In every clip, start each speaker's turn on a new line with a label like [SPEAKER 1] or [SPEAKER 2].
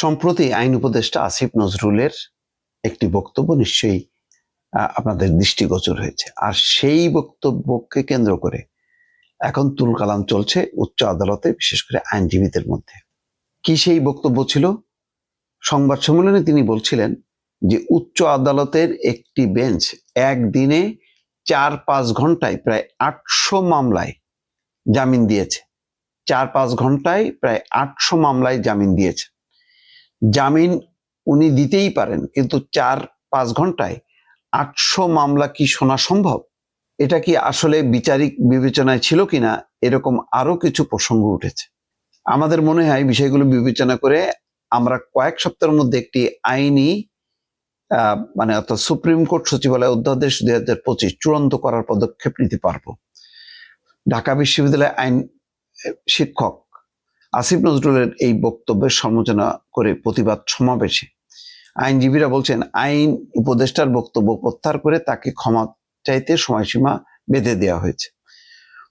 [SPEAKER 1] সম্প্রতি আইন উপদেষ্টা আসিফ নজরুলের একটি বক্তব্য নিশ্চয়ই আপনাদের দৃষ্টিগোচর হয়েছে। আর সেই বক্তব্যকে কেন্দ্র করে এখন তুলকালাম চলছে উচ্চ আদালতে, বিশেষ করে আইনজীবীদের মধ্যে। কি সেই বক্তব্য ছিল? সংবাদ সম্মেলনে তিনি বলছিলেন যে উচ্চ আদালতের একটি বেঞ্চ একদিনে চার পাঁচ ঘন্টায় প্রায় আটশো মামলায় জামিন দিয়েছে। চার পাঁচ ঘন্টায় প্রায় আটশো মামলায় জামিন দিয়েছে। জামিন উনি দিতেই পারেন, কিন্তু চার, পাঁচ ঘন্টায় আটশো মামলা কি শোনা সম্ভব? এটা কি আসলে বিচারিক বিবেচনায় ছিল কিনা? এরকম আরও কিছু প্রসঙ্গ উঠেছে। আমাদের মনে হয় বিষয়গুলো বিবেচনা করে আমরা কয়েক সপ্তাহের মধ্যে একটি আইনি মানে অর্থাৎ সুপ্রিম কোর্ট সচিবালয় অধ্যাদেশ দুই হাজার পঁচিশ চূড়ান্ত করার পদক্ষেপ নিতে পারব। ঢাকা বিশ্ববিদ্যালয় আইন শিক্ষক আসিফ নজরুলের এই বক্তব্যের সমালোচনা করে প্রতিবাদ সমাবেশে। আইনজীবীরা বলছেন, আইন উপদেষ্টার বক্তব্য প্রত্যাহার করে তাকে ক্ষমা চাইতে সময়সীমা বেঁধে দেওয়া হয়েছে।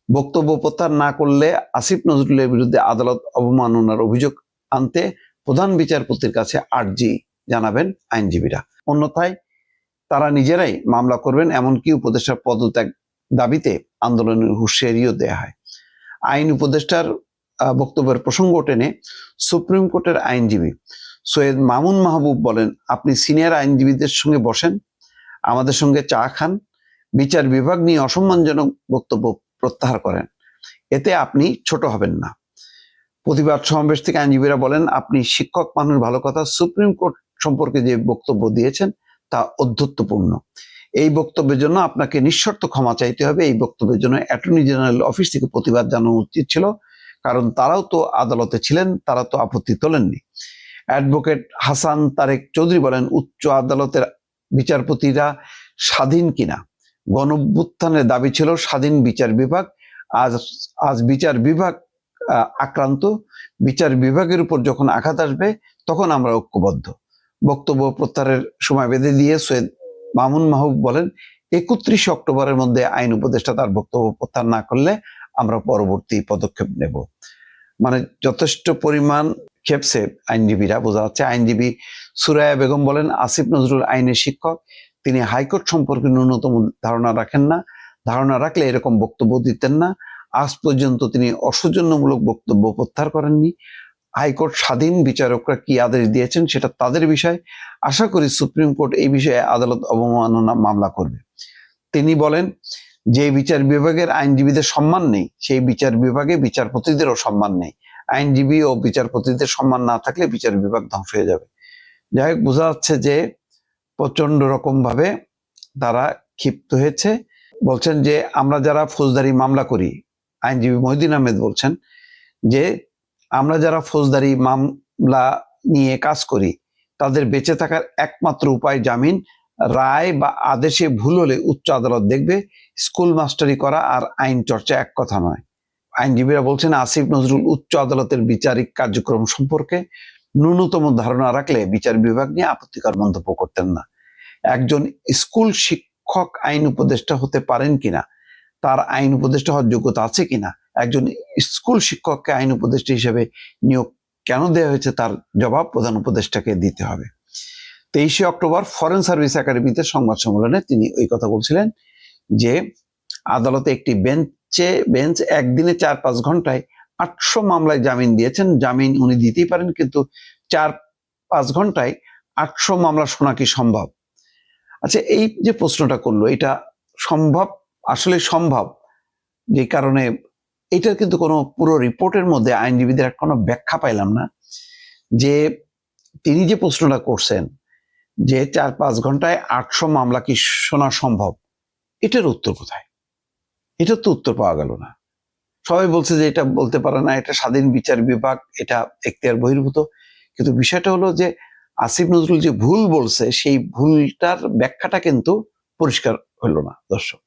[SPEAKER 1] বক্তব্য প্রত্যাহার না করলে আসিফ নজরুলের বিরুদ্ধে আদালত অবমাননার অভিযোগ আনতে প্রধান বিচারপতির কাছে আর্জি জানাবেন আইনজীবীরা। অন্যথায় তারা নিজেরাই মামলা করবেন, এমনকি উপদেষ্টার পদত্যাগ দাবিতে আন্দোলনের হুঁশিয়ারিও দেয়া হয়। আইন উপদেষ্টার বক্তব্যের প্রসঙ্গ টেনে সুপ্রিম কোর্টের আইনজীবী সৈয়দ মামুন মাহবুব বলেন, আপনি সিনিয়র আইনজীবীদের সঙ্গে বসেন, আমাদের সঙ্গে চা খান, বিচার বিভাগ নিয়ে অসম্মানজনক বক্তব্য প্রত্যাহার করেন। এতে আপনি ছোট হবেন না। প্রতিবাদ সমাবেশ থেকে আইনজীবীরা বলেন, আপনি শিক্ষক মানুষ, ভালো কথা, সুপ্রিম কোর্ট সম্পর্কে যে বক্তব্য দিয়েছেন তা অধ্যত্বপূর্ণ। এই বক্তব্যের জন্য আপনাকে নিঃশর্ত ক্ষমা চাইতে হবে। এই বক্তব্যের জন্য অ্যাটর্নি জেনারেল অফিস থেকে প্রতিবাদ জানানো উচিত ছিল। কারণ তারাও তো আদালতে ছিলেন, তারা তো আপত্তি তোলেননি। অ্যাডভোকেট হাসান তারেক চৌধুরী বলেন, উচ্চ আদালতের বিচারপতিরা স্বাধীন কিনা? গণভ্যুত্থানের দাবি ছিল স্বাধীন বিচার বিভাগ। আজ আজ বিচার বিভাগ আক্রান্ত। বিচার বিভাগের উপর যখন আঘাত আসবে, তখন আমরা ঐক্যবদ্ধ। বক্তব্য প্রত্যাহারের সময় বেঁধে দিয়ে সৈয়দ মামুন মাহবুব বলেন, একত্রিশে অক্টোবরের মধ্যে আইন উপদেষ্টা তার বক্তব্য প্রত্যাহার না করলে আমরা পরবর্তী পদক্ষেপ নেব। মানে যথেষ্ট পরিমাণ খেপছে আইনজীবীরা, বোঝা যাচ্ছে আইনজীবী সুরায়া বেগম বলেন, আসিফ নজরুল আইনের শিক্ষক, তিনি হাইকোর্ট সম্পর্কে ন্যূনতম ধারণা রাখেন না। ধারণা রাখলে এরকম বক্তব্য দিতেন না। আজ পর্যন্ত তিনি অসৌজন্যমূলক বক্তব্য প্রত্যাহার করেননি। হাইকোর্ট স্বাধীন বিচারকরা কি আদেশ দিয়েছেন সেটা তাদের বিষয়। আশা করি সুপ্রিম কোর্ট এই বিষয়ে আদালত অবমাননা মামলা করবে। তিনি বলেন যে বিচার বিভাগের আইনজীবীদের সম্মান নেই, সেই বিচার বিভাগে বিচারপতিদেরও সম্মান নেই। আইনজীবী ও বিচারপতিদের সম্মান না থাকলে বিচার বিভাগ ধ্বংস হয়ে যাবে। যাই হোক, বোঝা যাচ্ছে যে প্রচণ্ড রকম ভাবে তারা ক্ষিপ্ত হয়েছে। বলছেন যে, আমরা যারা ফৌজদারি মামলা করি, আইনজীবী মহিদিন আহমেদ বলছেন যে, আমরা যারা ফৌজদারি মামলা নিয়ে কাজ করি, তাদের বেঁচে থাকার একমাত্র উপায় জামিন রায় বা আদেশে ভুল হলে উচ্চ আদালত দেখবে স্কুল মাস্টারি করা আর আইন চর্চা এক কথা নয়। আইনজীবীরা বলছেন, আসিফ নজরুল উচ্চ আদালতের বিচারিক কার্যক্রম সম্পর্কে ন্যূনতম ধারণা রাখলে বিচার বিভাগ নিয়ে আপত্তিকর মন্তব্য করতেন না। একজন স্কুল শিক্ষক আইন উপদেষ্টা হতে পারেন কিনা, তার আইন উপদেষ্টা হওয়ার যোগ্যতা আছে কিনা, একজন স্কুল শিক্ষককে আইন উপদেষ্টা হিসেবে নিয়োগ কেন দেওয়া হয়েছে, তার জবাব প্রধান উপদেষ্টাকে দিতে হবে। তেইশে অক্টোবর ফরেন সার্ভিস একাডেমিতে সংবাদ সম্মেলনে তিনি ওই কথা বলছিলেন যে, আদালতে একটি বেঞ্চে, বেঞ্চ একদিনে চার পাঁচ ঘন্টায় আটশো মামলায় জামিন দিয়েছেন। জামিন উনি দিতেই পারেন, কিন্তু চার পাঁচ ঘন্টায় আটশো মামলা শোনা কি সম্ভব? আচ্ছা এই যে প্রশ্নটা করল, এটা সম্ভব? আসলে সম্ভব? যে কারণে এটার কিন্তু কোনো পুরো রিপোর্টের মধ্যে আইনজীবীদের কোনো ব্যাখ্যা পাইলাম না। যে তিনি যে প্রশ্নটা করছেন যে চার পাঁচ ঘন্টায় আটশো মামলা কি শোনা সম্ভব? এটার উত্তর কোথায়? এটার তো উত্তর পাওয়া গেল না। সবাই বলছে যে এটা বলতে পারে না, এটা স্বাধীন বিচার বিভাগ, এটা এখতিয়ার বহির্ভূত। কিন্তু বিষয়টা হলো যে আসিফ নজরুল যে ভুল বলছে, সেই ভুলটার ব্যাখ্যাটা কিন্তু পরিষ্কার হলো না, দর্শক।